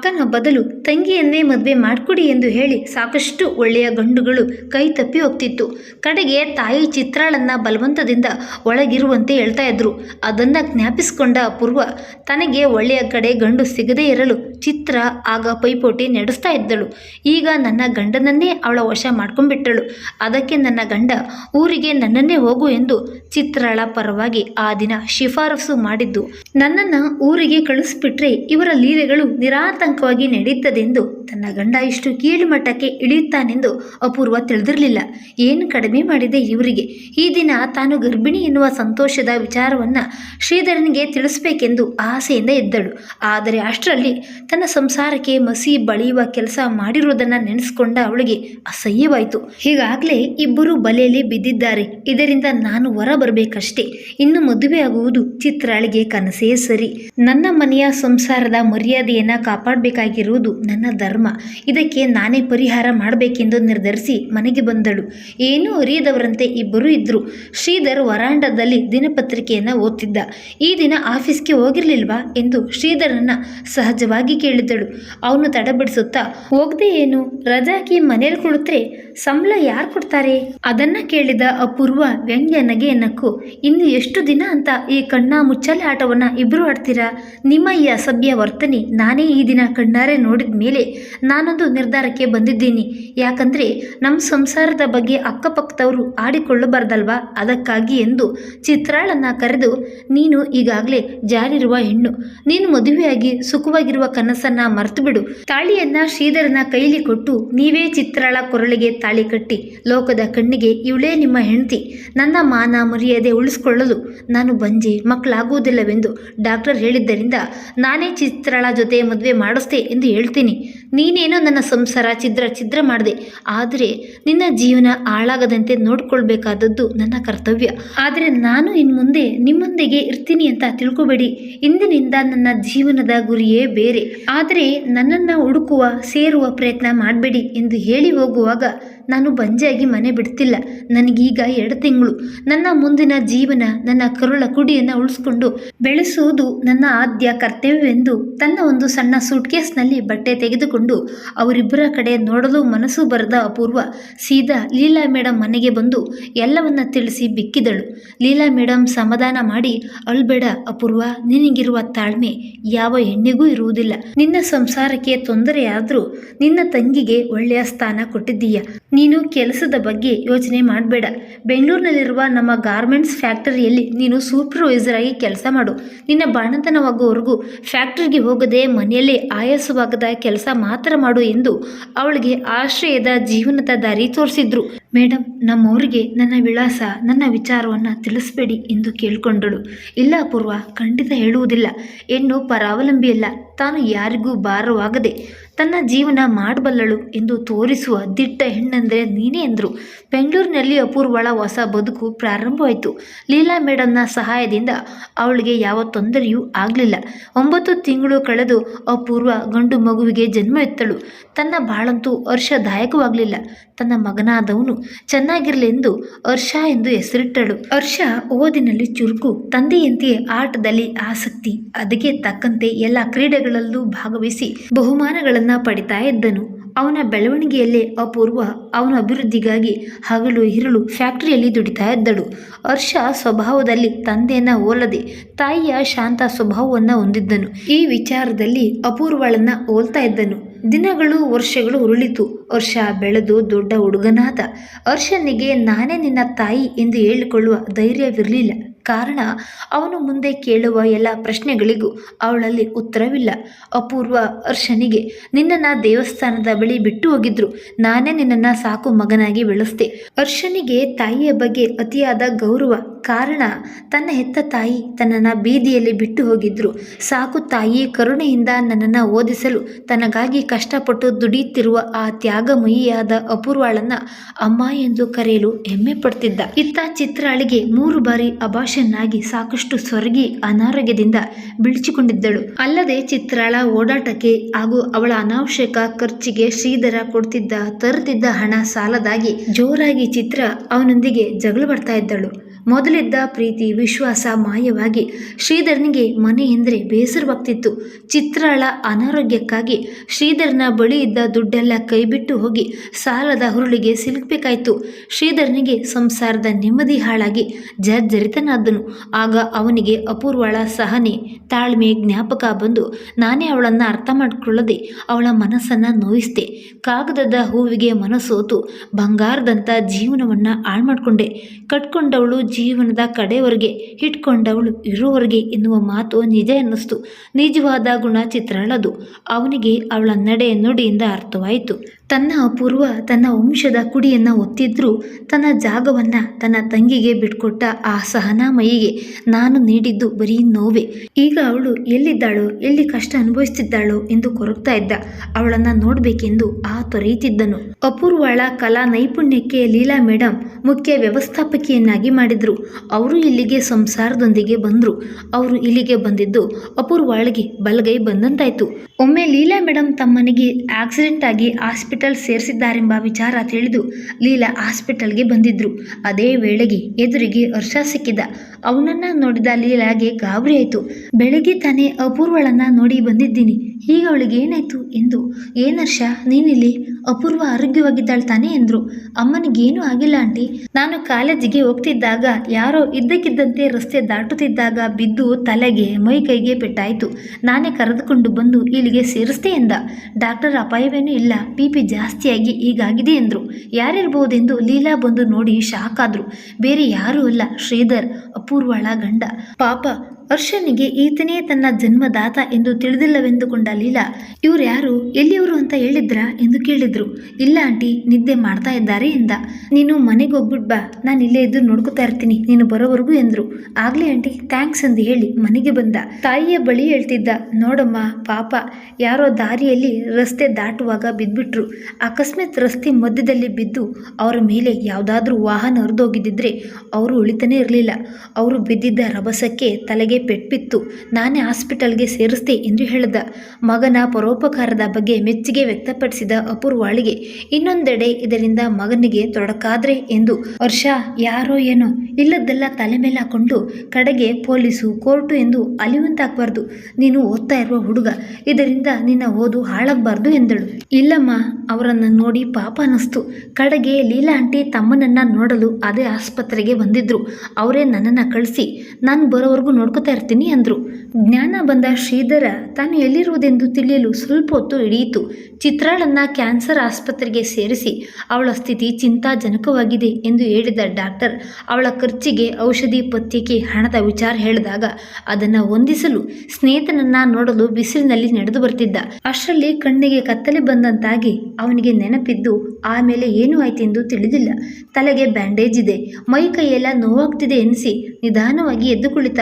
ಅಕ್ಕನ ಬದಲು ತಂಗಿಯನ್ನೇ ಮದುವೆ ಮಾಡಿಕೊಡಿ ಎಂದು ಹೇಳಿ ಸಾಕಷ್ಟು ಒಳ್ಳೆಯ ಗಂಡುಗಳು ಕೈ ತಪ್ಪಿ ಹೋಗ್ತಿತ್ತು. ಕಡೆಗೆ ತಾಯಿ ಚಿತ್ರಾಳನ್ನ ಬಲವಂತದಿಂದ ಒಳಗಿರುವಂತೆ ಹೇಳ್ತಾ ಇದ್ರು. ಅದನ್ನ ಜ್ಞಾಪಿಸಿಕೊಂಡ ಅಪೂರ್ವ, ತನಗೆ ಒಳ್ಳೆಯ ಕಡೆ ಗಂಡು ಸಿಗದೇ ಇರಲು ಚಿತ್ರ ಆಗ ಪೈಪೋಟಿ ನಡೆಸ್ತಾ ಇದ್ದಳು. ಈಗ ನನ್ನ ಗಂಡನನ್ನೇ ಅವಳ ವಶ ಮಾಡ್ಕೊಂಡ್ಬಿಟ್ಟಳು ಅದಕ್ಕೆ ನನ್ನ ಗಂಡ, ಊರಿಗೆ ನನ್ನನ್ನೇ ಹೋಗು ಎಂದು ಚಿತ್ರಳ ಪರವಾಗಿ ಆ ದಿನ ಶಿಫಾರಸು ಮಾಡಿದ್ದು. ನನ್ನನ್ನು ಊರಿಗೆ ಕಳಿಸ್ಬಿಟ್ರೆ ಇವರ ಲೀಲೆಗಳು ನಿರಾತಂಕವಾಗಿ ನಡೆಯುತ್ತದೆಂದು ತನ್ನ ಗಂಡ ಇಷ್ಟು ಕೀಳು ಮಟ್ಟಕ್ಕೆ ಇಳಿಯುತ್ತಾನೆಂದು ಅಪೂರ್ವ ತಿಳಿದಿರಲಿಲ್ಲ. ಏನು ಕಡಿಮೆ ಮಾಡಿದೆ ಇವರಿಗೆ? ಈ ದಿನ ತಾನು ಗರ್ಭಿಣಿ ಎನ್ನುವ ಸಂತೋಷದ ವಿಚಾರವನ್ನು ಶ್ರೀಧರನಿಗೆ ತಿಳಿಸಬೇಕೆಂದು ಆಸೆಯಿಂದ ಇದ್ದಳು ಆದರೆ ಅಷ್ಟರಲ್ಲಿ ತನ್ನ ಸಂಸಾರಕ್ಕೆ ಮಸಿ ಬಳಿಯುವ ಕೆಲಸ ಮಾಡಿರುವುದನ್ನು ನೆನೆಸ್ಕೊಂಡ ಅವಳಿಗೆ ಅಸಹ್ಯವಾಯಿತು. ಹೀಗಾಗಲೇ ಇಬ್ಬರು ಬಲೆಯಲ್ಲಿ ಬಿದ್ದಿದ್ದಾರೆ. ಇದರಿಂದ ನಾನು ಹೊರ ಬರಬೇಕಷ್ಟೇ ಇನ್ನು ಮದುವೆ ಆಗುವುದು ಚಿತ್ರಾಳಿಗೆ ಕನಸೇ ಸರಿ. ನನ್ನ ಮನೆಯ ಸಂಸಾರದ ಮರ್ಯಾದೆಯನ್ನು ಕಾಪಾಡಬೇಕಾಗಿರುವುದು ನನ್ನ ಧರ್ಮ. ಇದಕ್ಕೆ ನಾನೇ ಪರಿಹಾರ ಮಾಡಬೇಕೆಂದು ನಿರ್ಧರಿಸಿ ಮನೆಗೆ ಬಂದಳು. ಏನೂ ಅರಿಯದವರಂತೆ ಇಬ್ಬರು ಇದ್ದರು ಶ್ರೀಧರ್ ವರಾಂಡದಲ್ಲಿ ದಿನಪತ್ರಿಕೆಯನ್ನು ಓದ್ತಿದ್ದ. ಈ ದಿನ ಆಫೀಸ್ಗೆ ಹೋಗಿರ್ಲಿಲ್ವಾ ಎಂದು ಶ್ರೀಧರನ್ನ ಸಹಜವಾಗಿ ಕೇಳಿದಳು ಅವನು ತಡಬಿಡಿಸುತ್ತಾ ಹೋಗದೆ ಏನು? ರಜಾಕಿ ಮನೇಲಿ ಕುಳಿತ್ರೆ ಸಂಬಳ ಯಾರು ಕೊಡ್ತಾರೆ? ಅದನ್ನ ಕೇಳಿದ ಅಪೂರ್ವ ವ್ಯಂಗ್ಯ ನಕ್ಕು, ಇನ್ನು ಎಷ್ಟು ದಿನ ಅಂತ ಈ ಕಣ್ಣ ಮುಚ್ಚಲೆ ಆಟವನ್ನ ಇಬ್ರು ಆಡ್ತೀರಾ? ನಿಮ್ಮ ಈ ಅಸಭ್ಯ ವರ್ತನೆ ನಾನೇ ಈ ದಿನ ಕಣ್ಣಾರೆ ನೋಡಿದ ಮೇಲೆ ನಾನೊಂದು ನಿರ್ಧಾರಕ್ಕೆ ಬಂದಿದ್ದೀನಿ. ಯಾಕಂದ್ರೆ ನಮ್ಮ ಸಂಸಾರದ ಬಗ್ಗೆ ಅಕ್ಕಪಕ್ಕದವರು ಆಡಿಕೊಳ್ಳಬಾರ್ದಲ್ವಾ? ಅದಕ್ಕಾಗಿ ಎಂದು ಚಿತ್ರಾಳನ್ನ ಕರೆದು, ನೀನು ಈಗಾಗಲೇ ಜಾರಿರುವ ಹೆಣ್ಣು. ನೀನು ಮದುವೆಯಾಗಿ ಸುಖವಾಗಿರುವ ಕನಸನ್ನ ಮರೆತು ಬಿಡು ತಾಳಿಯನ್ನ ಶ್ರೀಧರನ ಕೈಲಿ ಕೊಟ್ಟು ನೀವೇ ಚಿತ್ರಾಳ ಕೊರಳಿಗೆ ತಾಳಿ ಕಟ್ಟಿ ಲೋಕದ ಕಣ್ಣಿಗೆ ಇವಳೇ ನಿಮ್ಮ ಹೆಂಡತಿ. ನನ್ನ ಮಾನ ಮರ್ಯಾದೆ ಉಳಿಸ್ಕೊಳ್ಳಲು ನಾನು ಬಂಜೆ, ಮಕ್ಕಳಾಗುವುದಿಲ್ಲವೆಂದು ಡಾಕ್ಟರ್ ಹೇಳಿದ್ದರಿಂದ ನಾನೇ ಚಿತ್ರಳ ಜೊತೆ ಮದುವೆ ಮಾಡಿಸ್ದೆ ಎಂದು ಹೇಳ್ತೀನಿ. ನೀನೇನೋ ನನ್ನ ಸಂಸಾರ ಛಿದ್ರ ಛಿದ್ರ ಮಾಡಿದೆ. ಆದರೆ ನಿನ್ನ ಜೀವನ ಹಾಳಾಗದಂತೆ ನೋಡ್ಕೊಳ್ಬೇಕಾದದ್ದು ನನ್ನ ಕರ್ತವ್ಯ. ಆದರೆ ನಾನು ಇನ್ನು ಮುಂದೆ ನಿಮ್ಮೊಂದಿಗೆ ಇರ್ತೀನಿ ಅಂತ ತಿಳ್ಕೊಬೇಡಿ. ಇಂದಿನಿಂದ ನನ್ನ ಜೀವನದ ಗುರಿಯೇ ಬೇರೆ. ಆದರೆ ನನ್ನನ್ನು ಹುಡುಕುವ, ಸೇರುವ ಪ್ರಯತ್ನ ಮಾಡಬೇಡಿ ಎಂದು ಹೇಳಿ ಹೋಗುವಾಗ ನಾನು ಬಂಜೆಯಾಗಿ ಮನೆ ಬಿಡ್ತಿಲ್ಲ. ನನಗೀಗ ಎರಡು ತಿಂಗಳು. ನನ್ನ ಮುಂದಿನ ಜೀವನ, ನನ್ನ ಕರುಳ ಕುಡಿಯನ್ನು ಉಳಿಸ್ಕೊಂಡು ಬೆಳೆಸುವುದು ನನ್ನ ಆದ್ಯ ಕರ್ತವ್ಯವೆಂದು ತನ್ನ ಒಂದು ಸಣ್ಣ ಸೂಟ್ಕೇಸ್ನಲ್ಲಿ ಬಟ್ಟೆ ತೆಗೆದುಕೊಂಡು ಅವರಿಬ್ಬರ ಕಡೆ ನೋಡಲು ಮನಸ್ಸು ಬರೆದ ಅಪೂರ್ವ ಸೀದಾ ಲೀಲಾ ಮೇಡಮ್ ಮನೆಗೆ ಬಂದು ಎಲ್ಲವನ್ನ ತಿಳಿಸಿ ಬಿಕ್ಕಿದಳು. ಲೀಲಾ ಮೇಡಮ್ ಸಮಾಧಾನ ಮಾಡಿ ಅಳ್ಬೇಡ ಅಪೂರ್ವ, ನಿನಗಿರುವ ತಾಳ್ಮೆ ಯಾವ ಹೆಣ್ಣಿಗೂ ಇರುವುದಿಲ್ಲ. ನಿನ್ನ ಸಂಸಾರಕ್ಕೆ ತೊಂದರೆಯಾದರೂ ನಿನ್ನ ತಂಗಿಗೆ ಒಳ್ಳೆಯ ಸ್ಥಾನ ಕೊಟ್ಟಿದ್ದೀಯ? ನೀನು ಕೆಲಸದ ಬಗ್ಗೆ ಯೋಚನೆ ಮಾಡಬೇಡ. ಬೆಂಗಳೂರಿನಲ್ಲಿರುವ ನಮ್ಮ ಗಾರ್ಮೆಂಟ್ಸ್ ಫ್ಯಾಕ್ಟರಿಯಲ್ಲಿ ನೀನು ಸೂಪರ್ವೈಸರ್ ಆಗಿ ಕೆಲಸ ಮಾಡು. ನಿನ್ನ ಬಾಣತನವಾಗುವವರೆಗೂ ಫ್ಯಾಕ್ಟರಿಗೆ ಹೋಗದೆ ಮನೆಯಲ್ಲೇ ಆಯಾಸವಾಗದ ಕೆಲಸ ಮಾತ್ರ ಮಾಡು ಎಂದು ಅವಳಿಗೆ ಆಶ್ರಯದ ಜೀವನದ ದಾರಿ ತೋರಿಸಿದ್ರು. ಮೇಡಮ್ ನಮ್ಮವರಿಗೆ ನನ್ನ ವಿಳಾಸ, ನನ್ನ ವಿಚಾರವನ್ನು ತಿಳಿಸ್ಬೇಡಿ ಎಂದು ಕೇಳಿಕೊಂಡಳು. ಇಲ್ಲ ಪೂರ್ವ, ಖಂಡಿತ ಹೇಳುವುದಿಲ್ಲ. ಹೆಣ್ಣು ಪರಾವಲಂಬಿಯಲ್ಲ. ತಾನು ಯಾರಿಗೂ ಭಾರವಾಗದೆ ತನ್ನ ಜೀವನ ಮಾಡಬಲ್ಲಳು ಎಂದು ತೋರಿಸುವ ದಿಟ್ಟ ಹೆಣ್ಣೆಂದರೆ ನೀನೇ ಎಂದರು ಬೆಂಗಳೂರಿನಲ್ಲಿ ಅಪೂರ್ವಳ ಹೊಸ ಬದುಕು ಪ್ರಾರಂಭವಾಯಿತು. ಲೀಲಾ ಮೇಡಮ್ನ ಸಹಾಯದಿಂದ ಅವಳಿಗೆ ಯಾವ ತೊಂದರೆಯೂ ಆಗಲಿಲ್ಲ. ಒಂಬತ್ತು ತಿಂಗಳು ಕಳೆದು ಅಪೂರ್ವ ಗಂಡು ಮಗುವಿಗೆ ಜನ್ಮ ಎತ್ತಳು. ತನ್ನ ಬಾಳಂತೂ ಹರ್ಷದಾಯಕವಾಗಲಿಲ್ಲ. ತನ್ನ ಮಗನಾದವನು ಚೆನ್ನಾಗಿರಲೆಂದು ಹರ್ಷ ಎಂದು ಹೆಸರಿಟ್ಟಳು. ಹರ್ಷ ಓದಿನಲ್ಲಿ ಚುರುಕು, ತಂದೆಯಂತೆಯೇ ಆಟದಲ್ಲಿ ಆಸಕ್ತಿ, ಅದಕ್ಕೆ ತಕ್ಕಂತೆ ಎಲ್ಲ ಕ್ರೀಡೆಗಳಲ್ಲೂ ಭಾಗವಹಿಸಿ ಬಹುಮಾನಗಳನ್ನು ಪಡಿತಾ ಇದ್ದನು. ಅವನ ಬೆಳವಣಿಗೆಯಲ್ಲೇ ಅಪೂರ್ವ ಅವನ ಅಭಿವೃದ್ಧಿಗಾಗಿ ಹಗಲು ಇರಳು ಫ್ಯಾಕ್ಟರಿಯಲ್ಲಿ ದುಡಿತಾ ಇದ್ದಳು. ಹರ್ಷ ಸ್ವಭಾವದಲ್ಲಿ ತಂದೆಯನ್ನು ಓಲದೆ ತಾಯಿಯ ಶಾಂತ ಸ್ವಭಾವವನ್ನು ಹೊಂದಿದ್ದನು. ಈ ವಿಚಾರದಲ್ಲಿ ಅಪೂರ್ವಳನ್ನ ಓಲ್ತಾ ಇದ್ದನು. ದಿನಗಳು ವರ್ಷಗಳು ಉರುಳಿತು. ಹರ್ಷ ಬೆಳೆದು ದೊಡ್ಡ ಹುಡುಗನಾದ. ಹರ್ಷನಿಗೆ ನಾನೇ ನಿನ್ನ ತಾಯಿ ಎಂದು ಹೇಳಿಕೊಳ್ಳುವ ಧೈರ್ಯವಿರಲಿಲ್ಲ. ಕಾರಣ ಅವನು ಮುಂದೆ ಕೇಳುವ ಎಲ್ಲ ಪ್ರಶ್ನೆಗಳಿಗೂ ಅವಳಲ್ಲಿ ಉತ್ತರವಿಲ್ಲ. ಅಪೂರ್ವ ಅರ್ಷನಿಗೆ ನಿನ್ನನ್ನು ದೇವಸ್ಥಾನದ ಬಳಿ ಬಿಟ್ಟು ಹೋಗಿದ್ರು. ನಾನೇ ನಿನ್ನನ್ನು ಸಾಕು ಮಗನಾಗಿ ಬೆಳೆಸ್ದೆ. ಅರ್ಷನಿಗೆ ತಾಯಿಯ ಬಗ್ಗೆ ಅತಿಯಾದ ಗೌರವ ಕಾರಣ ತನ್ನ ಹೆತ್ತ ತಾಯಿ ತನ್ನನ್ನು ಬೀದಿಯಲ್ಲಿ ಬಿಟ್ಟು ಹೋಗಿದ್ರು. ಸಾಕು ತಾಯಿ ಕರುಣೆಯಿಂದ ನನ್ನನ್ನು ಓದಿಸಲು ತನಗಾಗಿ ಕಷ್ಟಪಟ್ಟು ದುಡಿಯುತ್ತಿರುವ ಆ ತ್ಯಾಗಮಯಿಯಾದ ಅಪೂರ್ವಾಳನ್ನ ಅಮ್ಮ ಎಂದು ಕರೆಯಲು ಹೆಮ್ಮೆ ಪಡ್ತಿದ್ದ. ಇತ್ತ ಚಿತ್ರಾಳಿಗೆ ಮೂರು ಬಾರಿ ಅಭಾಷನ್ನಾಗಿ ಸಾಕಷ್ಟು ಸ್ವರ್ಗಿ ಅನಾರೋಗ್ಯದಿಂದ ಬಿಳಿಚಿಕೊಂಡಿದ್ದಳು. ಅಲ್ಲದೆ ಚಿತ್ರಾಳ ಓಡಾಟಕ್ಕೆ ಹಾಗೂ ಅವಳ ಅನಾವಶ್ಯಕ ಖರ್ಚಿಗೆ ಶ್ರೀಧರ ಕೊಡ್ತಿದ್ದ, ತರುತ್ತಿದ್ದ ಹಣ ಸಾಲದಾಗಿ ಜೋರಾಗಿ ಚಿತ್ರ ಅವನೊಂದಿಗೆ ಜಗಳ ಬರ್ತಾ ಇದ್ದಳು. ಮೊದಲಿದ್ದ ಪ್ರೀತಿ, ವಿಶ್ವಾಸ ಮಾಯವಾಗಿ ಶ್ರೀಧರ್ನಿಗೆ ಮನೆ ಎಂದರೆ ಬೇಸರವಾಗ್ತಿತ್ತು. ಚಿತ್ರಾಳ ಅನಾರೋಗ್ಯಕ್ಕಾಗಿ ಶ್ರೀಧರ್ನ ಬಳಿ ಇದ್ದ ದುಡ್ಡೆಲ್ಲ ಕೈಬಿಟ್ಟು ಹೋಗಿ ಸಾಲದ ಹುರುಳಿಗೆ ಸಿಲುಕಬೇಕಾಯಿತು. ಶ್ರೀಧರ್ನಿಗೆ ಸಂಸಾರದ ನೆಮ್ಮದಿ ಹಾಳಾಗಿ ಜರ್ಜರಿತನಾದನು. ಆಗ ಅವನಿಗೆ ಅಪೂರ್ವಳ ಸಹನೆ, ತಾಳ್ಮೆ, ಜ್ಞಾಪಕ ಬಂದು ನಾನೇ ಅವಳನ್ನು ಅರ್ಥ ಮಾಡಿಕೊಳ್ಳದೆ ಅವಳ ಮನಸ್ಸನ್ನು ನೋಯಿಸಿದೆ. ಕಾಗದದ ಹೂವಿಗೆ ಮನಸ್ಸೋತು ಬಂಗಾರದಂಥ ಜೀವನವನ್ನು ಹಾಳು ಮಾಡಿಕೊಂಡೆ ಕಟ್ಕೊಂಡವಳು ಜೀವನದ ಕಡೆವರೆಗೆ ಇಟ್ಕೊಂಡವಳು ಇರೋವರೆಗೆ ಎನ್ನುವ ಮಾತು ನಿಜ ಅನ್ನಿಸ್ತು ನಿಜವಾದ ಗುಣ ಚಿತ್ರಣದು ಅವನಿಗೆ ಅವಳ ನಡೆ ನುಡಿಯಿಂದ ಅರ್ಥವಾಯಿತು. ತನ್ನ ಅಪೂರ್ವ, ತನ್ನ ವಂಶದ ಕುಡಿಯನ್ನು ಒತ್ತಿದ್ರೂ ತನ್ನ ಜಾಗವನ್ನು ತನ್ನ ತಂಗಿಗೆ ಬಿಟ್ಕೊಟ್ಟ ಆ ಸಹನಾಮಯಿಗೆ ನಾನು ನೀಡಿದ್ದು ಬರೀ ನೋವೆ. ಈಗ ಅವಳು ಎಲ್ಲಿದ್ದಾಳೋ, ಎಲ್ಲಿ ಕಷ್ಟ ಅನುಭವಿಸ್ತಿದ್ದಾಳೋ ಎಂದು ಕೊರಗ್ತಾ ಇದ್ದ. ಅವಳನ್ನು ನೋಡಬೇಕೆಂದು ಆ ತೊರೆಯುತ್ತಿದ್ದನು ಅಪೂರ್ವಳ ಕಲಾ ನೈಪುಣ್ಯಕ್ಕೆ ಲೀಲಾ ಮೇಡಮ್ ಮುಖ್ಯ ವ್ಯವಸ್ಥಾಪಕಿಯನ್ನಾಗಿ ಮಾಡಿದ್ರು. ಅವರು ಇಲ್ಲಿಗೆ ಸಂಸಾರದೊಂದಿಗೆ ಬಂದರು. ಅವರು ಇಲ್ಲಿಗೆ ಬಂದಿದ್ದು ಅಪೂರ್ವಳಿಗೆ ಬಲಗೈ ಬಂದಂತಾಯ್ತು. ಒಮ್ಮೆ ಲೀಲಾ ಮೇಡಮ್ ತಮ್ಮನಿಗೆ ಆಕ್ಸಿಡೆಂಟ್ ಆಗಿ ಹಾಸ್ಪಿಟಲ್ ಸೇರಿಸಿದ್ದಾರೆಂಬ ವಿಚಾರ ತಿಳಿದು ಲೀಲಾ ಹಾಸ್ಪಿಟಲ್ಗೆ ಬಂದಿದ್ರು. ಅದೇ ವೇಳೆಗೆ ಎದುರಿಗೆ ಹರ್ಷ ಸಿಕ್ಕಿದ ಅವನನ್ನ ನೋಡಿದ ಲೀಲಾಗೆ ಗಾಬರಿ ಆಯಿತು. ಬೆಳಿಗ್ಗೆ ತಾನೇ ಅಪೂರ್ವಳನ್ನ ನೋಡಿ ಬಂದಿದ್ದೀನಿ. ಈಗ ಅವಳಿಗೆ ಏನಾಯ್ತು ಎಂದು. ಏನರ್ಷ ನೀನಿಲ್ಲಿ? ಅಪೂರ್ವ ಆರೋಗ್ಯವಾಗಿದ್ದಾಳೆ ತಾನೇ ಎಂದರು. ಅಮ್ಮನಿಗೇನೂ ಆಗಿಲ್ಲ ಆಂಟಿ. ನಾನು ಕಾಲೇಜಿಗೆ ಹೋಗ್ತಿದ್ದಾಗ ಯಾರೋ ಇದ್ದಕ್ಕಿದ್ದಂತೆ ರಸ್ತೆ ದಾಟುತ್ತಿದ್ದಾಗ ಬಿದ್ದು ತಲೆಗೆ, ಮೈ ಕೈಗೆ ಪೆಟ್ಟಾಯಿತು. ನಾನೇ ಕರೆದುಕೊಂಡು ಬಂದು ಇಲ್ಲಿಗೆ ಸೇರಿಸ್ದೆ ಎಂದ. ಡಾಕ್ಟರ್ ಅಪಾಯವೇನೂ ಇಲ್ಲ. ಬಿ ಪಿ ಜಾಸ್ತಿಯಾಗಿ ಹೀಗಾಗಿದೆ ಎಂದರು. ಯಾರಿರ್ಬೋದೆಂದು ಲೀಲಾ ಬಂದು ನೋಡಿ ಶಾಕ್ ಆದ್ರು. ಬೇರೆ ಯಾರೂ ಅಲ್ಲ ಶ್ರೀಧರ್ ಅಪೂರ್ವಳ ಗಂಡ. ಪಾಪ ಹರ್ಷನಿಗೆ ಈತನೇ ತನ್ನ ಜನ್ಮದಾತ ಎಂದು ತಿಳಿದಿಲ್ಲವೆಂದುಕೊಂಡ ಲೀಲಾ, ಇವ್ರು ಯಾರು, ಎಲ್ಲಿಯವರು ಅಂತ ಹೇಳಿದ್ರಾ ಎಂದು ಕೇಳಿದ್ರು. ಇಲ್ಲ ಆಂಟಿ, ನಿದ್ದೆ ಮಾಡ್ತಾ ಇದ್ದಾರೆ ಎಂದ. ನೀನು ಮನೆಗೆ ಹೋಗ್ಬಿಟ್ ಬಾ, ನಾನು ಇಲ್ಲೇ ಇದ್ದು ನೋಡ್ಕೋತಾ ಇರ್ತೀನಿ, ನೀನು ಬರೋವರೆಗೂ ಎಂದ್ರು. ಆಗ್ಲಿ ಆಂಟಿ, ಥ್ಯಾಂಕ್ಸ್ ಎಂದು ಹೇಳಿ ಮನೆಗೆ ಬಂದ. ತಾಯಿಯ ಬಳಿ ಹೇಳ್ತಿದ್ದ, ನೋಡಮ್ಮ, ಪಾಪ, ಯಾರೋ ದಾರಿಯಲ್ಲಿ ರಸ್ತೆ ದಾಟುವಾಗ ಬಿದ್ಬಿಟ್ರು. ಅಕಸ್ಮಾತ್ ರಸ್ತೆ ಮಧ್ಯದಲ್ಲಿ ಬಿದ್ದು ಅವರ ಮೇಲೆ ಯಾವುದಾದ್ರೂ ವಾಹನ ಹರಿದೋಗಿದ್ದಿದ್ರೆ ಅವರು ಉಳಿತಾನೇ ಇರಲಿಲ್ಲ. ಅವರು ಬಿದ್ದಿದ್ದ ರಭಸಕ್ಕೆ ತಲೆಗೆ ಪೆಟ್ಬಿತ್ತು ನಾನೇ ಹಾಸ್ಪಿಟಲ್ಗೆ ಸೇರಿಸ್ತೆ ಎಂದು ಹೇಳಿದ. ಮಗನ ಪರೋಪಕಾರದ ಬಗ್ಗೆ ಮೆಚ್ಚುಗೆ ವ್ಯಕ್ತಪಡಿಸಿದ ಅಪೂರ್ವಾಳಿಗೆ, ಇನ್ನೊಂದೆಡೆ ಇದರಿಂದ ಮಗನಿಗೆ ತೊಡಕಾದ್ರೆ ಎಂದು. ವರ್ಷ, ಯಾರೋ ಏನೋ, ಇಲ್ಲದ್ದೆಲ್ಲ ತಲೆ ಮೇಲೆ ಹಾಕೊಂಡು ಕಡೆಗೆ ಪೊಲೀಸು, ಕೋರ್ಟು ಎಂದು ಅಲಿವಂತಾಗಬಾರ್ದು ನೀನು ಓದ್ತಾ ಇರುವ ಹುಡುಗ, ಇದರಿಂದ ನಿನ್ನ ಓದು ಹಾಳಾಗಬಾರ್ದು ಎಂದಳು. ಇಲ್ಲಮ್ಮ, ಅವರನ್ನು ನೋಡಿ ಪಾಪ ಅನ್ನಿಸ್ತು. ಕಡೆಗೆ ಲೀಲಾ ಆಂಟಿ ತಮ್ಮನನ್ನ ನೋಡಲು ಅದೇ ಆಸ್ಪತ್ರೆಗೆ ಬಂದಿದ್ರು. ಅವರೇ ನನ್ನನ್ನು ಕಳಿಸಿ, ನಾನು ಬರೋವರೆಗೂ ನೋಡ್ಕೋತಾ ಇರ್ತೀನಿ ಅಂದರು. ಜ್ಞಾನ ಬಂದ ಶ್ರೀಧರ ತಾನು ಎಲ್ಲಿರುವುದೆಂದು ತಿಳಿಯಲು ಸ್ವಲ್ಪ ಹೊತ್ತು ಹಿಡಿಯಿತು. ಚಿತ್ರಾಳನ್ನ ಕ್ಯಾನ್ಸರ್ ಆಸ್ಪತ್ರೆಗೆ ಸೇರಿಸಿ. ಅವಳ ಸ್ಥಿತಿ ಚಿಂತಾಜನಕವಾಗಿದೆ ಎಂದು ಹೇಳಿದ ಡಾಕ್ಟರ್. ಅವಳ ಖರ್ಚಿಗೆ ಔಷಧಿ ಪಥ್ಯಕ್ಕೆ ಹಣದ ವಿಚಾರ ಹೇಳಿದಾಗ ಅದನ್ನು ಹೊಂದಿಸಲು ಸ್ನೇಹಿತನನ್ನ ನೋಡಲು ಬಿಸಿಲಿನಲ್ಲಿ ನಡೆದು ಬರ್ತಿದ್ದ. ಅಷ್ಟರಲ್ಲಿ ಕಣ್ಣಿಗೆ ಕತ್ತಲೆ ಬಂದಂತಾಗಿ ಅವನಿಗೆ ನೆನಪಿದ್ದು, ಆಮೇಲೆ ಏನು ಆಯ್ತೆಂದು ತಿಳಿದಿಲ್ಲ. ತಲೆಗೆ ಬ್ಯಾಂಡೇಜ್ ಇದೆ. ಮೈ ಕೈಯೆಲ್ಲ ನೋವಾಗ್ತಿದೆ ಎನಿಸಿ ನಿಧಾನವಾಗಿ ಎದ್ದು ಕುಳಿತ.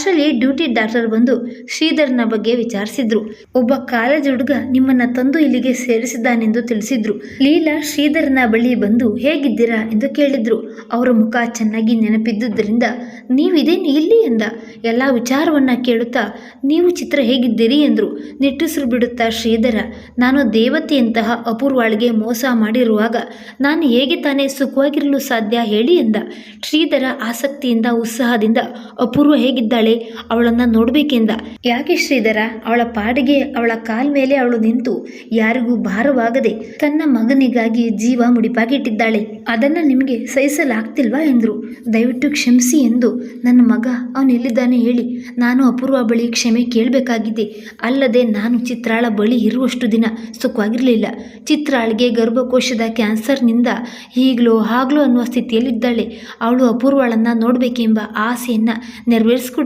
ಅಷ್ಟರಲ್ಲಿ ಡ್ಯೂಟಿ ಡಾಕ್ಟರ್ ಬಂದು ಶ್ರೀಧರ್ನ ಬಗ್ಗೆ ವಿಚಾರಿಸಿದ್ರು. ಒಬ್ಬ ಕಾಲೇಜ್ ಹುಡುಗ ನಿಮ್ಮನ್ನ ತಂದು ಇಲ್ಲಿಗೆ ಸೇರಿಸಿದ್ದಾನೆಂದು ತಿಳಿಸಿದ್ರು. ಲೀಲಾ ಶ್ರೀಧರ್ನ ಬಳಿ ಬಂದು, ಹೇಗಿದ್ದೀರಾ? ಎಂದು ಕೇಳಿದ್ರು. ಅವರ ಮುಖ ಚೆನ್ನಾಗಿ ನೆನಪಿದ್ದುದರಿಂದ ನೀವಿದೇನು ಇಲ್ಲಿ? ಎಂದ. ಎಲ್ಲ ವಿಚಾರವನ್ನ ಕೇಳುತ್ತಾ, ನೀವು ಚಿತ್ರ ಹೇಗಿದ್ದೀರಿ? ಎಂದರು. ನಿಟ್ಟುಸಿರು ಬಿಡುತ್ತಾ ಶ್ರೀಧರ, ನಾನು ದೇವತೆಯಂತಹ ಅಪೂರ್ವಾಳಿಗೆ ಮೋಸ ಮಾಡಿರುವಾಗ ನಾನು ಹೇಗೆ ತಾನೇ ಸುಖವಾಗಿರಲು ಸಾಧ್ಯ ಹೇಳಿ? ಎಂದ. ಶ್ರೀಧರ ಆಸಕ್ತಿಯಿಂದ, ಉತ್ಸಾಹದಿಂದ, ಅಪೂರ್ವ ಹೇಗಿದ್ದಾಳೆ ಅವಳನ್ನು ನೋಡಬೇಕೆಂದ. ಯಾಕೆ ಶ್ರೀಧರ, ಅವಳ ಪಾಡಿಗೆ ಅವಳ ಕಾಲ್ ಮೇಲೆ ಅವಳು ನಿಂತು ಯಾರಿಗೂ ಭಾರವಾಗದೆ ತನ್ನ ಮಗನಿಗಾಗಿ ಜೀವ ಮುಡಿಪಾಗಿಟ್ಟಿದ್ದಾಳೆ. ಅದನ್ನ ನಿಮಗೆ ಸಹಿಸಲಾಗ್ತಿಲ್ವಾ? ಎಂದ್ರು. ದಯವಿಟ್ಟು ಕ್ಷಮಿಸಿ ಎಂದು ನನ್ನ ಮಗ ಅವನು ಎಲ್ಲಿದ್ದಾನೆ ಹೇಳಿ. ನಾನು ಅಪೂರ್ವ ಬಳಿ ಕ್ಷಮೆ ಕೇಳಬೇಕಾಗಿದೆ. ಅಲ್ಲದೆ ನಾನು ಚಿತ್ರಾಳ ಬಳಿ ಇರುವಷ್ಟು ದಿನ ಸುಖವಾಗಿರಲಿಲ್ಲ. ಚಿತ್ರಾಳಿಗೆ ಗರ್ಭಕೋಶದ ಕ್ಯಾನ್ಸರ್ನಿಂದ ಈಗಲೋ ಹಾಗಲೋ ಅನ್ನುವ ಸ್ಥಿತಿಯಲ್ಲಿದ್ದಾಳೆ. ಅವಳು ಅಪೂರ್ವಳನ್ನು ನೋಡಬೇಕೆಂಬ ಆಸೆಯನ್ನು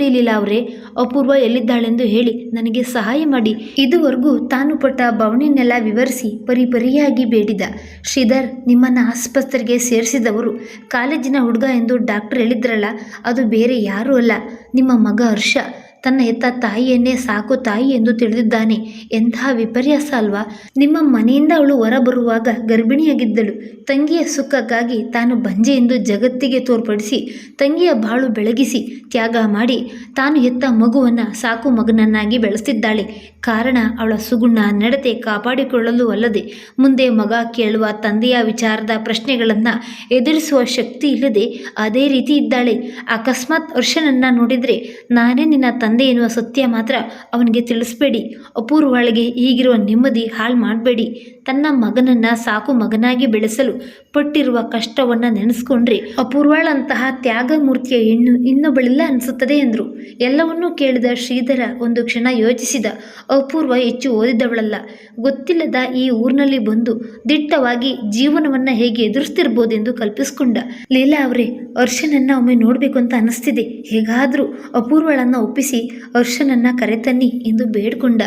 ನೆರವೇರಿಸ್ಕೊಡಿಲಿಲ್ಲ ಅವರೇ. ಅಪೂರ್ವ ಎಲ್ಲಿದ್ದಾಳೆಂದು ಹೇಳಿ ನನಗೆ ಸಹಾಯ ಮಾಡಿ. ಇದುವರೆಗೂ ತಾನು ಪಟ್ಟ ಬವಣಿನೆಲ್ಲ ವಿವರಿಸಿ ಪರಿಪರಿಯಾಗಿ ಬೇಡಿದ. ಶ್ರೀಧರ್ ನಿಮ್ಮನ್ನು ಆಸ್ಪತ್ರೆಗೆ ಸೇರಿಸಿದವರು. ಕಾಲೇಜಿನ ಹುಡುಗ ಎಂದು ಡಾಕ್ಟರ್ ಹೇಳಿದ್ರಲ್ಲ, ಅದು ಬೇರೆ ಯಾರೂ ಅಲ್ಲ. ನಿಮ್ಮ ಮಗ ಹರ್ಷ. ತನ್ನ ಹೆತ್ತ ತಾಯಿಯನ್ನೇ ಸಾಕು ತಾಯಿ ಎಂದು ತಿಳಿದಿದ್ದಾನೆ. ಎಂತಹ ವಿಪರ್ಯಾಸ ಅಲ್ವಾ? ನಿಮ್ಮ ಮನೆಯಿಂದ ಅವಳು ಹೊರಬರುವಾಗ ಗರ್ಭಿಣಿಯಾಗಿದ್ದಳು. ತಂಗಿಯ ಸುಖಕ್ಕಾಗಿ ತಾನು ಬಂಜೆ ಎಂದು ಜಗತ್ತಿಗೆ ತೋರ್ಪಡಿಸಿ, ತಂಗಿಯ ಬಾಳು ಬೆಳಗಿಸಿ ತ್ಯಾಗ ಮಾಡಿ, ತಾನು ಹೆತ್ತ ಮಗುವನ್ನು ಸಾಕು ಮಗನನ್ನಾಗಿ ಬೆಳೆಸಿದ್ದಾಳೆ ಕಾರಣ ಅವಳ ಸುಗುಣ ನಡತೆ ಕಾಪಾಡಿಕೊಳ್ಳಲು ಅಲ್ಲದೆ, ಮುಂದೆ ಮಗ ಕೇಳುವ ತಂದೆಯ ವಿಚಾರದ ಪ್ರಶ್ನೆಗಳನ್ನು ಎದುರಿಸುವ ಶಕ್ತಿ ಇಲ್ಲದೆ ಅದೇ ರೀತಿ ಇದ್ದಾಳೆ. ಅಕಸ್ಮಾತ್ ವರ್ಷನನ್ನು ನೋಡಿದರೆ ನಾನೇ ನಿನ್ನ ತಂದೆ ಎನ್ನುವ ಸತ್ಯ ಮಾತ್ರ ಅವನಿಗೆ ತಿಳಿಸ್ಬೇಡಿ. ಅಪೂರ್ವಳಿಗೆ ಈಗಿರುವ ನೆಮ್ಮದಿ ಹಾಳು ಮಾಡಬೇಡಿ ತನ್ನ ಮಗನನ್ನ ಸಾಕು ಮಗನಾಗಿ ಬೆಳೆಸಲು ಪಟ್ಟಿರುವ ಕಷ್ಟವನ್ನು ನೆನೆಸ್ಕೊಂಡ್ರೆ ಅಪೂರ್ವಳಂತಹ ತ್ಯಾಗಮೂರ್ತಿಯ ಹೆಣ್ಣು ಇನ್ನೊಬ್ಬಳಿಲ್ಲ ಅನಿಸುತ್ತದೆ ಎಂದರು. ಎಲ್ಲವನ್ನೂ ಕೇಳಿದ ಶ್ರೀಧರ ಒಂದು ಕ್ಷಣ ಯೋಚಿಸಿದ. ಅಪೂರ್ವ ಹೆಚ್ಚು ಓದಿದವಳಲ್ಲ. ಗೊತ್ತಿಲ್ಲದ ಈ ಊರಿನಲ್ಲಿ ಬಂದು ದಿಟ್ಟವಾಗಿ ಜೀವನವನ್ನು ಹೇಗೆ ಎದುರಿಸ್ತಿರ್ಬೋದೆಂದು ಕಲ್ಪಿಸಿಕೊಂಡ. ಲೀಲಾ ಅವರೇ ಹರ್ಷನನ್ನ ಒಮ್ಮೆ ನೋಡಬೇಕು ಅಂತ ಅನಿಸ್ತಿದೆ. ಹೇಗಾದರೂ ಅಪೂರ್ವಳನ್ನು ಒಪ್ಪಿಸಿ ಹರ್ಷನನ್ನ ಕರೆತನ್ನಿ ಎಂದು ಬೇಡ್ಕೊಂಡ.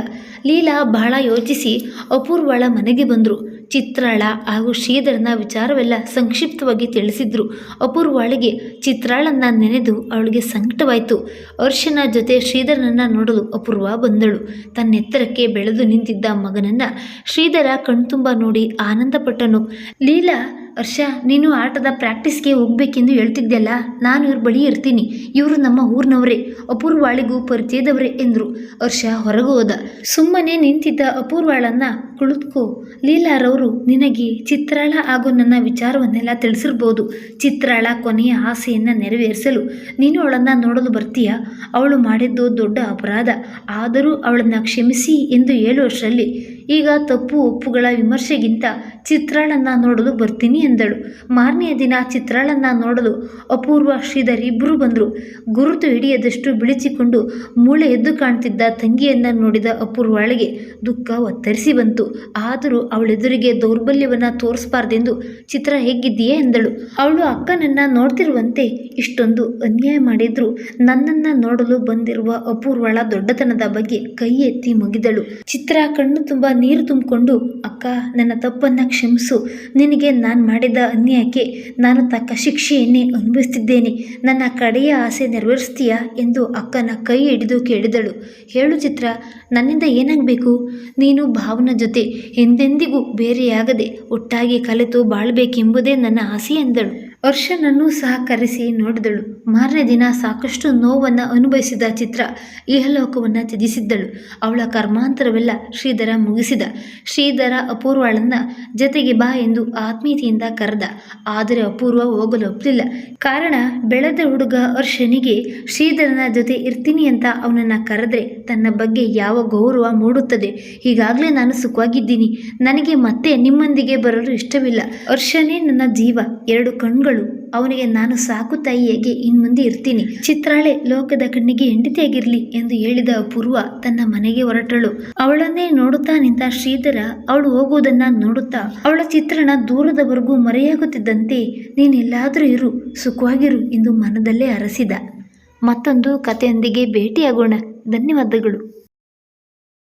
ಲೀಲಾ ಬಹಳ ಯೋಚಿಸಿ ಅಪೂರ್ವಳ ಮನೆಗೆ ಬಂದರು. ಚಿತ್ರಾಳ ಹಾಗೂ ಶ್ರೀಧರನ ವಿಚಾರವೆಲ್ಲ ಸಂಕ್ಷಿಪ್ತವಾಗಿ ತಿಳಿಸಿದ್ರು. ಅಪೂರ್ವಳಿಗೆ ಚಿತ್ರಾಳನ್ನ ನೆನೆದು ಅವಳಿಗೆ ಸಂಕಟವಾಯಿತು. ಅರ್ಶನ ಜೊತೆ ಶ್ರೀಧರನನ್ನ ನೋಡಲು ಅಪೂರ್ವ ಬಂದಳು. ತನ್ನೆತ್ತರಕ್ಕೆ ಬೆಳೆದು ನಿಂತಿದ್ದ ಮಗನನ್ನ ಶ್ರೀಧರ ಕಣ್ತುಂಬ ನೋಡಿ ಆನಂದಪಟ್ಟನು. ಲೀಲಾ, ಹರ್ಷ, ನೀನು ಆಟದ ಪ್ರಾಕ್ಟೀಸ್ಗೆ ಹೋಗ್ಬೇಕೆಂದು ಹೇಳ್ತಿದ್ದೆಲ್ಲ ನಾನು ಇವ್ರ ಬಳಿ ಇರ್ತೀನಿ. ಇವರು ನಮ್ಮ ಊರಿನವರೇ. ಅಪೂರ್ವಾಳಿಗೂ ಪರಿಚಯದವರೇ ಎಂದರು. ಹರ್ಷ ಹೊರಗೋದ. ಸುಮ್ಮನೆ ನಿಂತಿದ್ದ ಅಪೂರ್ವಾಳನ್ನ ಕುಳಿತುಕೋ. ಲೀಲಾರವರು, ನಿನಗೆ ಚಿತ್ರಾಳ ಹಾಗೂ ನನ್ನ ವಿಚಾರವನ್ನೆಲ್ಲ ತಿಳಿಸಿರ್ಬೋದು. ಚಿತ್ರಾಳ ಕೊನೆಯ ಆಸೆಯನ್ನು ನೆರವೇರಿಸಲು. ನೀನು ಅವಳನ್ನು ನೋಡಲು ಬರ್ತೀಯ? ಅವಳು ಮಾಡಿದ್ದು ದೊಡ್ಡ ಅಪರಾಧ. ಆದರೂ ಅವಳನ್ನು ಕ್ಷಮಿಸಿ ಎಂದು ಹೇಳುವಷ್ಟರಲ್ಲಿ ಈಗ ತಪ್ಪು ಒಪ್ಪುಗಳ ವಿಮರ್ಶೆಗಿಂತ ಚಿತ್ರಾಳನ್ನ ನೋಡಲು ಬರ್ತೀನಿ ಎಂದಳು. ಮಾರನೆಯ ದಿನ ಚಿತ್ರಾಳನ್ನ ನೋಡಲು ಅಪೂರ್ವ ಶ್ರೀಧರ್ ಇಬ್ಬರು ಬಂದರು. ಗುರುತು ಹಿಡಿಯದಷ್ಟು ಬಿಳಿಚಿಕೊಂಡು ಮೂಳೆ ಎದ್ದು ಕಾಣ್ತಿದ್ದ ತಂಗಿಯನ್ನು ನೋಡಿದ ಅಪೂರ್ವಳಿಗೆ ದುಃಖ ಒತ್ತರಿಸಿ ಬಂತು. ಆದರೂ ಅವಳೆದುರಿಗೆ ದೌರ್ಬಲ್ಯವನ್ನು ತೋರಿಸಬಾರ್ದೆಂದು ಚಿತ್ರ ಹೇಗಿದ್ದೀಯೇ ಎಂದಳು. ಅವಳು ಅಕ್ಕನನ್ನು ನೋಡ್ತಿರುವಂತೆ ಇಷ್ಟೊಂದು ಅನ್ಯಾಯ ಮಾಡಿದ್ರು. ನನ್ನನ್ನು ನೋಡಲು ಬಂದಿರುವ ಅಪೂರ್ವಳ ದೊಡ್ಡತನದ ಬಗ್ಗೆ ಕೈ ಎತ್ತಿ ಮುಗಿದಳು. ಚಿತ್ರ ಕಣ್ಣು ತುಂಬ ನೀರು ತುಂಬಿಕೊಂಡು, ಅಕ್ಕ, ನನ್ನ ತಪ್ಪನ್ನು ಕ್ಷಮಿಸು. ನಿನಗೆ ನಾನು ಮಾಡಿದ ಅನ್ಯಾಯಕ್ಕೆ ನಾನು ತಕ್ಕ ಶಿಕ್ಷೆಯನ್ನೇ ಅನುಭವಿಸ್ತಿದ್ದೇನೆ. ನನ್ನ ಕಡೆಯ ಆಸೆ ನೆರವೇರಿಸ್ತೀಯಾ? ಎಂದು ಅಕ್ಕನ ಕೈ ಹಿಡಿದು ಕೇಳಿದಳು. ಹೇಳು ಚಿತ್ರ, ನನ್ನಿಂದ ಏನಾಗಬೇಕು? ನೀನು ಭಾವನ ಜೊತೆ ಎಂದೆಂದಿಗೂ ಬೇರೆಯಾಗದೆ ಒಟ್ಟಾಗಿ ಕಲಿತು ಬಾಳಬೇಕೆಂಬುದೇ ನನ್ನ ಆಸೆ ಎಂದಳು. ಹರ್ಷನನ್ನು ಸಹ ಕರೆಸಿ ನೋಡಿದಳು. ಮಾರನೇ ದಿನ ಸಾಕಷ್ಟು ನೋವನ್ನು ಅನುಭವಿಸಿದ ಚಿತ್ರ ಇಹಲೋಕವನ್ನು ತ್ಯಜಿಸಿದ್ದಳು. ಅವಳ ಕರ್ಮಾಂತರವೆಲ್ಲ ಶ್ರೀಧರ ಮುಗಿಸಿದ. ಶ್ರೀಧರ ಅಪೂರ್ವಳನ್ನ ಜತೆಗೆ ಬಾ ಎಂದು ಆತ್ಮೀಯತೆಯಿಂದ ಕರೆದ. ಆದರೆ ಅಪೂರ್ವ ಹೋಗಲು ಒಪ್ಪಲಿಲ್ಲ ಕಾರಣ, ಬೆಳೆದ ಹುಡುಗ ಹರ್ಷನಿಗೆ ಶ್ರೀಧರನ ಜೊತೆ ಇರ್ತೀನಿ ಅಂತ ಅವನನ್ನು ಕರೆದ್ರೆ ತನ್ನ ಬಗ್ಗೆ ಯಾವ ಗೌರವ ಮೂಡುತ್ತದೆ? ಈಗಾಗಲೇ ನಾನು ಸುಖವಾಗಿದ್ದೀನಿ. ನನಗೆ ಮತ್ತೆ ನಿಮ್ಮೊಂದಿಗೆ ಬರಲು ಇಷ್ಟವಿಲ್ಲ. ಹರ್ಷನೇ ನನ್ನ ಜೀವ. ಎರಡು ಕಣ್ಗಳು ಅವನಿಗೆ, ನಾನು ಸಾಕು ತಾಯಿಯಾಗಿ ಇನ್ಮುಂದೆ ಇರ್ತೀನಿ. ಚಿತ್ರಾಳೆ ಲೋಕದ ಕಣ್ಣಿಗೆ ಹೆಂಡತಿಯಾಗಿರ್ಲಿ ಎಂದು ಹೇಳಿದ ಪೂರ್ವ ತನ್ನ ಮನೆಗೆ ಹೊರಟಳು. ಅವಳನ್ನೇ ನೋಡುತ್ತಾ ನಿಂತ ಶ್ರೀಧರ ಅವಳು ಹೋಗುವುದನ್ನ ನೋಡುತ್ತಾ, ಅವಳ ಚಿತ್ರಣ ದೂರದವರೆಗೂ ಮರೆಯಾಗುತ್ತಿದ್ದಂತೆ, ನೀನೆಲ್ಲಾದರೂ ಇರು, ಸುಖವಾಗಿರು ಎಂದು ಮನದಲ್ಲೇ ಅರಸಿದ. ಮತ್ತೊಂದು ಕಥೆಯೊಂದಿಗೆ ಭೇಟಿಯಾಗೋಣ. ಧನ್ಯವಾದಗಳು.